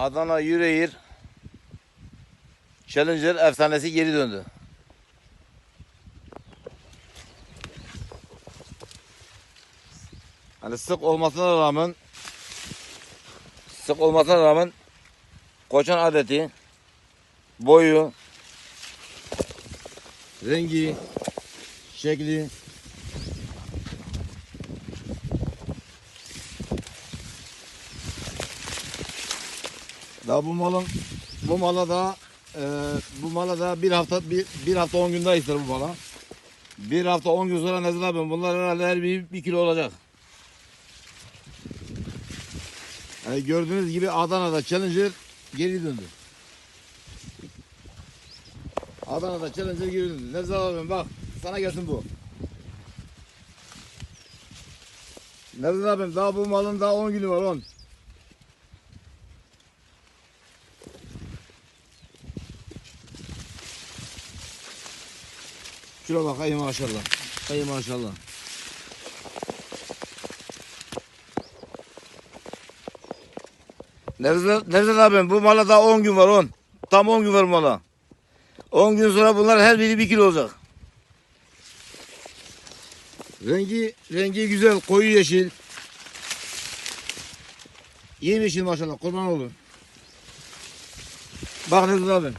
Adana Yüreğir Challenger efsanesi geri döndü. Hani sık olmasına rağmen sık olmasına rağmen koçan adeti boyu rengi şekli Daha bu malın bu mala da e, bu mala da bir hafta bir, bir hafta on gün daha ister bu mala. Bir hafta on gün sonra Nezir abim bunlar herhalde her bir, bir kilo olacak. Yani gördüğünüz gibi Adana'da Challenger geri döndü. Adana'da Challenger geri döndü. Nezir abim bak sana gelsin bu. Nezir abim daha bu malın daha 10 günü var 10. Şuna bak ay maşallah. Ay maşallah. Nevzat, Nevzat abim bu mala daha 10 gün var 10. Tam 10 gün var mala. 10 gün sonra bunlar her biri 1 kilo olacak. Rengi rengi güzel koyu yeşil. Yemyeşil maşallah kurban olun. Bak Nevzat abim.